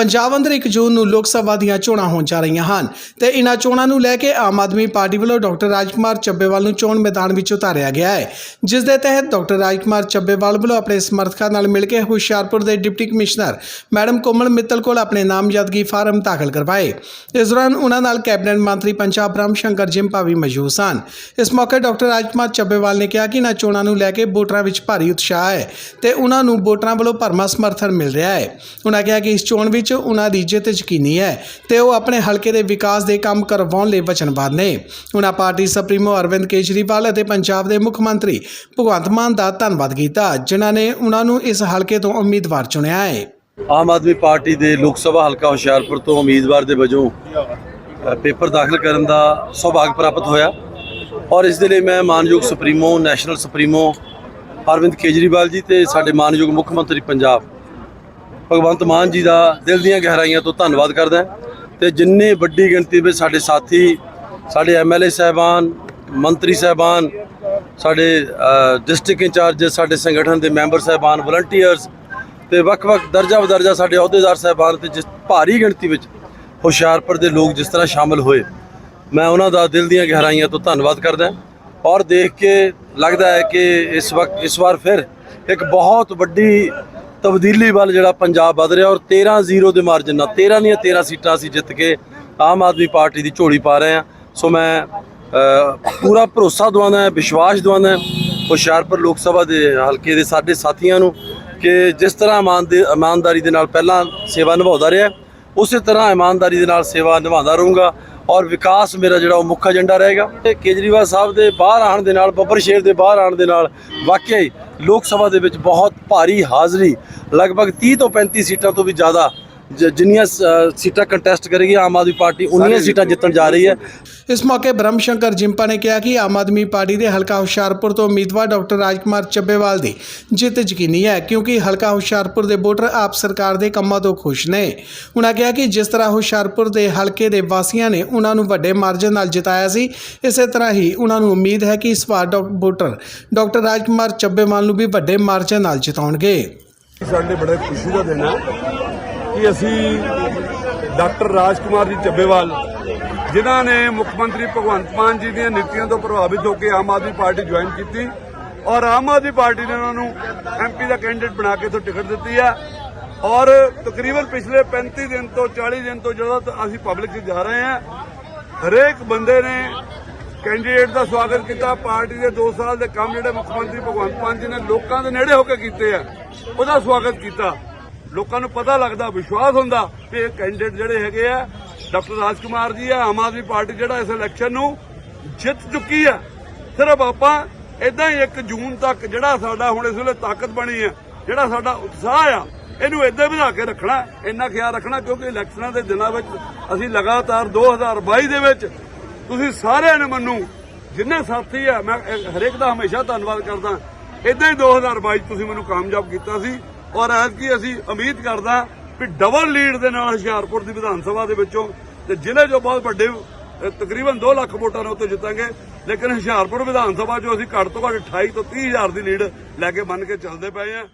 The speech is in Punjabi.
ਪੰਜਾਬ ਅੰਦਰ 1 ਜੂਨ ਨੂੰ ਲੋਕ ਸਭਾ ਦੀਆਂ ਚੋਣਾਂ ਹੋਣ ਜਾ ਰਹੀਆਂ ਹਨ ਤੇ ਇਨ੍ਹਾਂ ਚੋਣਾਂ ਨੂੰ ਲੈ ਕੇ ਆਮ ਆਦਮੀ ਪਾਰਟੀ ਵੱਲੋਂ ਡਾਕਟਰ ਰਾਜਕੁਮਾਰ ਚੱਬੇਵਾਲ ਨੂੰ ਚੋਣ ਮੈਦਾਨ ਵਿੱਚ ਉਤਾਰਿਆ ਗਿਆ ਹੈ, ਜਿਸ ਦੇ ਤਹਿਤ ਡਾਕਟਰ ਰਾਜਕੁਮਾਰ ਚੱਬੇਵਾਲ ਵੱਲੋਂ ਆਪਣੇ ਸਮਰਥਕਾਂ ਨਾਲ ਮਿਲ ਕੇ ਹੁਸ਼ਿਆਰਪੁਰ ਦੇ deputy commissioner madam Komal Mittal ਕੋਲ ਆਪਣੇ ਨਾਮਜ਼ਦਗੀ ਫਾਰਮ ਦਾਖਲ ਕਰਵਾਏ। ਇਸ ਦੌਰਾਨ ਉਹਨਾਂ ਨਾਲ ਕੈਬਨਿਟ ਮੰਤਰੀ ਪੰਜਾਬ ਬ੍ਰਹਮ ਸ਼ੰਕਰ ਜਿੰਪਾ ਵੀ ਮੌਜੂਦ ਸਨ। ਇਸ ਮੌਕੇ ਡਾਕਟਰ ਰਾਜਕੁਮਾਰ ਚੱਬੇਵਾਲ ਨੇ ਕਿਹਾ ਕਿ ਇਨ੍ਹਾਂ ਚੋਣਾਂ ਨੂੰ ਲੈ ਕੇ ਵੋਟਰਾਂ ਵਿੱਚ ਭਾਰੀ ਉਤਸ਼ਾਹ ਹੈ ਤੇ ਉਹਨਾਂ ਨੂੰ ਵੋਟਰਾਂ ਵੱਲੋਂ ਭਰਮਾ ਸਮਰਥਨ ਮਿਲ ਰਿਹਾ ਹੈ। ਉਹਨਾਂ ਕਿਹਾ ਕਿ ਇਸ ਚੋਣ ਵਿੱਚ ਉਹਨਾਂ ਦੀ ਜਿੱਤ ਯਕੀਨੀ ਹੈ ਤੇ ਉਹ ਆਪਣੇ ਹਲਕੇ ਦੇ ਵਿਕਾਸ ਦੇ ਕੰਮ ਕਰਵਾਉਣ ਲਈ ਵਚਨਬੱਧ ਨੇ। ਉਹਨਾਂ ਪਾਰਟੀ ਸੁਪਰੀਮੋ ਅਰਵਿੰਦ ਕੇਜਰੀਵਾਲ ਅਤੇ ਪੰਜਾਬ ਦੇ ਮੁੱਖ ਮੰਤਰੀ ਭਗਵੰਤ ਮਾਨ ਦਾ ਧੰਨਵਾਦ ਕੀਤਾ, ਜਿਨ੍ਹਾਂ ਨੇ ਉਹਨਾਂ ਨੂੰ ਇਸ ਹਲਕੇ ਤੋਂ ਉਮੀਦਵਾਰ ਚੁਣਿਆ ਹੈ। ਆਮ ਆਦਮੀ ਪਾਰਟੀ ਦੇ ਲੋਕ ਸਭਾ ਹਲਕਾ ਹੁਸ਼ਿਆਰਪੁਰ ਤੋਂ ਉਮੀਦਵਾਰ ਦੇ ਵਜੋਂ ਪੇਪਰ ਦਾਖਲ ਕਰਨ ਦਾ ਸੁਭਾਗ ਪ੍ਰਾਪਤ ਹੋਇਆ ਔਰ ਇਸ ਦੇ ਲਈ ਮੈਂ ਮਾਨਯੋਗ supremo, national supremo Arvind Kejriwal ji ਤੇ ਸਾਡੇ ਮਾਨਯੋਗ ਮੁੱਖ ਮੰਤਰੀ ਪੰਜਾਬ ਭਗਵੰਤ ਮਾਨ ਜੀ ਦਾ ਦਿਲ ਦੀਆਂ ਗਹਿਰਾਈਆਂ ਤੋਂ ਧੰਨਵਾਦ ਕਰਦਾ ਹਾਂ ਤੇ ਜਿੰਨੇ ਵੱਡੀ ਗਿਣਤੀ ਵਿੱਚ ਸਾਡੇ ਸਾਥੀ, ਸਾਡੇ ਐਮਐਲਏ ਸਾਹਿਬਾਨ, ਮੰਤਰੀ ਸਾਹਿਬਾਨ, ਸਾਡੇ ਡਿਸਟ੍ਰਿਕਟ ਇੰਚਾਰਜ ਸਾਡੇ ਸੰਗਠਨ ਦੇ ਮੈਂਬਰ ਸਾਹਿਬਾਨ ਵਲੰਟੀਅਰਸ ਤੇ ਵੱਖ-ਵੱਖ ਦਰਜਾ ਬਦਰਜਾ ਸਾਡੇ ਅਹੁਦੇਦਾਰ ਸਾਹਿਬਾਨ ਤੇ ਜਿਸ ਭਾਰੀ ਗਿਣਤੀ ਵਿੱਚ ਹੁਸ਼ਿਆਰਪੁਰ ਦੇ ਲੋਕ ਜਿਸ ਤਰ੍ਹਾਂ ਸ਼ਾਮਲ ਹੋਏ, ਮੈਂ ਉਹਨਾਂ ਦਾ ਦਿਲ ਦੀਆਂ ਗਹਿਰਾਈਆਂ ਤੋਂ ਧੰਨਵਾਦ ਕਰਦਾ ਔਰ ਦੇਖ ਕੇ ਲੱਗਦਾ ਹੈ ਕਿ ਇਸ ਵਕਤ, ਇਸ ਵਾਰ ਫਿਰ ਇੱਕ ਬਹੁਤ ਵੱਡੀ ਤਬਦੀਲੀ ਵੱਲ ਜਿਹੜਾ ਪੰਜਾਬ ਵਧ ਰਿਹਾ ਔਰ 13-0 ਦੇ ਮਾਰਜਨ ਨਾਲ 13 ਦੀਆਂ 13 ਸੀਟਾਂ ਅਸੀਂ ਜਿੱਤ ਕੇ ਆਮ ਆਦਮੀ ਪਾਰਟੀ ਦੀ ਝੋਲੀ ਪਾ ਰਹੇ ਹਾਂ। ਸੋ ਮੈਂ ਪੂਰਾ ਭਰੋਸਾ ਦਵਾਉਂਦਾ ਹਾਂ, ਵਿਸ਼ਵਾਸ ਦਵਾਉਂਦਾ ਹਾਂ ਹੁਸ਼ਿਆਰਪੁਰ ਲੋਕ ਸਭਾ ਦੇ ਹਲਕੇ ਦੇ ਸਾਡੇ ਸਾਥੀਆਂ ਨੂੰ ਕਿ ਜਿਸ ਤਰ੍ਹਾਂ ਇਮਾਨ ਦੇ, ਇਮਾਨਦਾਰੀ ਦੇ ਨਾਲ ਪਹਿਲਾਂ ਸੇਵਾ ਨਿਭਾਉਂਦਾ ਰਿਹਾ, ਉਸੇ ਤਰ੍ਹਾਂ ਇਮਾਨਦਾਰੀ ਦੇ ਨਾਲ ਸੇਵਾ ਨਿਭਾਉਂਦਾ ਰਹੂੰਗਾ। ਔਰ ਵਿਕਾਸ ਮੇਰਾ ਜਿਹੜਾ ਉਹ ਮੁੱਖ ਏਜੰਡਾ ਰਹੇਗਾ। ਤੇ ਕੇਜਰੀਵਾਲ ਸਾਹਿਬ ਦੇ ਬਾਹਰ ਆਉਣ ਦੇ ਨਾਲ, ਬੱਬਰ ਸ਼ੇਰ ਦੇ ਬਾਹਰ ਆਉਣ ਦੇ ਨਾਲ ਵਾਕਿਆ ਹੀ ਲੋਕ ਸਭਾ ਦੇ ਵਿੱਚ ਬਹੁਤ ਭਾਰੀ ਹਾਜ਼ਰੀ। ਲਗਭਗ 30 ਤੋਂ 35 ਸੀਟਾਂ ਤੋਂ ਵੀ ਜ਼ਿਆਦਾ ਜ- ਜਿੰਨੀਆਂ ਸ- ਸੀਟਾਂ ਕੰਟੈਸਟ ਕਰੇਗੀ ਆਮ ਆਦਮੀ ਪਾਰਟੀ ਉਨੀਆਂ ਸੀਟਾਂ ਜਿੱਤਣ ਜਾ ਰਹੀ ਹੈ। ਇਸ ਮੌਕੇ ਬ੍ਰਹਮ ਸ਼ੰਕਰ ਜਿੰਪਾ ਨੇ ਕਿਹਾ ਕਿ ਆਮ ਆਦਮੀ ਪਾਰਟੀ ਦੇ ਹਲਕਾ ਹੁਸ਼ਿਆਰਪੁਰ ਤੋਂ ਉਮੀਦਵਾਰ ਡਾਕਟਰ ਰਾਜਕੁਮਾਰ ਚੱਬੇਵਾਲ ਦੀ ਜਿੱਤ ਯਕੀਨੀ ਹੈ ਕਿਉਂਕਿ ਹਲਕਾ ਹੁਸ਼ਿਆਰਪੁਰ ਦੇ ਵੋਟਰ ਆਪ ਸਰਕਾਰ ਦੇ ਕੰਮਾਂ ਤੋਂ ਖੁਸ਼ ਨੇ। ਉਹਨਾਂ ਕਿਹਾ ਕਿ ਜਿਸ ਤਰ੍ਹਾਂ ਹੁਸ਼ਿਆਰਪੁਰ ਦੇ ਹਲਕੇ ਦੇ ਵਾਸੀਆਂ ਨੇ ਉਹਨਾਂ ਨੂੰ ਵੱਡੇ ਮਾਰਜਨ ਨਾਲ ਜਿਤਾਇਆ ਸੀ ਇਸੇ ਤਰ੍ਹਾਂ ਹੀ ਉਹਨਾਂ ਨੂੰ ਉਮੀਦ ਹੈ ਕਿ ਇਸ ਵਾਰ ਡਾਕ- ਵੋਟਰ ਡਾਕਟਰ ਰਾਜਕੁਮਾਰ ਚੱਬੇਵਾਲ ਨੂੰ ਵੀ ਵੱਡੇ ਮਾਰਜਨ ਨਾਲ ਜਿਤਾਉਣਗੇ। ਸਾਡੇ ਬੜੇ ਖੁਸ਼ੀ ਦਾ ਦਿਨ ਹੈ। ਕਿ ਅਸੀਂ ਡਾਕਟਰ ਰਾਜਕੁਮਾਰ ਜੀ ਚੱਬੇਵਾਲ ਜਿਨ੍ਹਾਂ ਨੇ ਮੁੱਖ ਮੰਤਰੀ ਭਗਵੰਤ ਮਾਨ ਜੀ ਦੀਆਂ ਨੀਤੀਆਂ ਤੋਂ ਪ੍ਰਭਾਵਿਤ ਹੋ ਕੇ ਆਮ ਆਦਮੀ ਪਾਰਟੀ ਜੁਆਇਨ ਕੀਤੀ ਔਰ ਆਮ ਆਦਮੀ ਪਾਰਟੀ ਨੇ ਉਹਨਾਂ ਨੂੰ ਐਮਪੀ ਦਾ ਕੈਂਡੀਡੇਟ ਬਣਾ ਕੇ ਤੋਂ ਟਿਕਟ ਦਿੱਤੀ ਹੈ ਔਰ ਤਕਰੀਬਨ ਪਿਛਲੇ 35 ਦਿਨ ਤੋਂ 40 ਦਿਨ ਤੋਂ ਜਦੋਂ ਅਸੀਂ ਪਬਲਿਕ 'ਚ ਜਾ ਰਹੇ ਹਾਂ ਹਰੇਕ ਬੰਦੇ ਨੇ ਕੈਂਡੀਡੇਟ ਦਾ ਸਵਾਗਤ ਕੀਤਾ। ਪਾਰਟੀ ਦੇ 2 ਸਾਲ ਦੇ ਕੰਮ ਜਿਹੜੇ ਮੁੱਖ ਮੰਤਰੀ ਭਗਵੰਤ ਮਾਨ ਜੀ ਨੇ ਲੋਕਾਂ ਦੇ ਨੇੜੇ ਹੋ ਕੇ ਕੀਤੇ ਆ, ਉਹਦਾ ਸਵਾਗਤ ਕੀਤਾ। ਲੋਕਾਂ ਨੂੰ ਪਤਾ ਲੱਗਦਾ, ਵਿਸ਼ਵਾਸ ਹੁੰਦਾ ਕਿ ਇਹ ਕੈਂਡੀਡੇਟ ਜਿਹੜੇ ਹੈਗੇ ਆ, ਡਾਕਟਰ ਰਾਜ ਕੁਮਾਰ ਜੀ ਆ, ਆਮ ਆਦਮੀ ਪਾਰਟੀ ਜਿਹੜਾ ਇਸ ਇਲੈਕਸ਼ਨ ਨੂੰ ਜਿੱਤ ਚੁੱਕੀ ਆ। ਸਿਰਫ ਆਪਾਂ ਇਦਾਂ ਹੀ 1 ਜੂਨ ਤੱਕ ਜਿਹੜਾ ਸਾਡਾ ਹੁਣ ਇਸ ਵੇਲੇ ਤਾਕਤ ਬਣੀ ਆ, ਜਿਹੜਾ ਸਾਡਾ ਉਤਸ਼ਾਹ ਆ, ਇਹਨੂੰ ਇਦਾਂ ਵਧਾ ਕੇ ਰੱਖਣਾ, ਇੰਨਾ ਖਿਆਲ ਰੱਖਣਾ ਕਿਉਂਕਿ ਇਲੈਕਸ਼ਨਾਂ ਦੇ ਦਿਨਾਂ ਵਿੱਚ ਅਸੀਂ ਲਗਾਤਾਰ 2022 ਦੇ ਵਿੱਚ ਤੁਸੀਂ ਸਾਰਿਆਂ ਨੇ ਮੈਨੂੰ, ਜਿੰਨੇ ਸਾਥੀ ਆ, ਮੈਂ ਹਰੇਕ ਦਾ ਹਮੇਸ਼ਾ ਧੰਨਵਾਦ ਕਰਦਾ। ਇਦਾਂ ਹੀ 2022 'ਚ ਤੁਸੀਂ ਮੈਨੂੰ ਕਾਮਯਾਬ ਕੀਤਾ ਸੀ। ਔਰ ਐਤਕੀ ਅਸੀਂ ਉਮੀਦ ਕਰਦਾ ਵੀ ਡਬਲ ਲੀਡ ਦੇ ਨਾਲ ਹੁਸ਼ਿਆਰਪੁਰ ਦੀ ਵਿਧਾਨ ਸਭਾ ਦੇ ਵਿੱਚੋਂ ਤੇ ਜ਼ਿਲ੍ਹੇ 'ਚੋਂ ਬਹੁਤ ਵੱਡੇ ਤਕਰੀਬਨ 2 ਲੱਖ ਵੋਟਾਂ ਨਾਲ ਉੱਤੇ ਜਿੱਤਾਂਗੇ। ਲੇਕਿਨ ਹੁਸ਼ਿਆਰਪੁਰ ਵਿਧਾਨ ਸਭਾ 'ਚੋਂ ਅਸੀਂ ਘੱਟ ਤੋਂ ਘੱਟ 28 ਤੋਂ 30 ਹਜ਼ਾਰ ਦੀ ਲੀਡ ਲੈ ਕੇ ਮੰਨ ਕੇ ਚੱਲਦੇ ਪਏ ਆ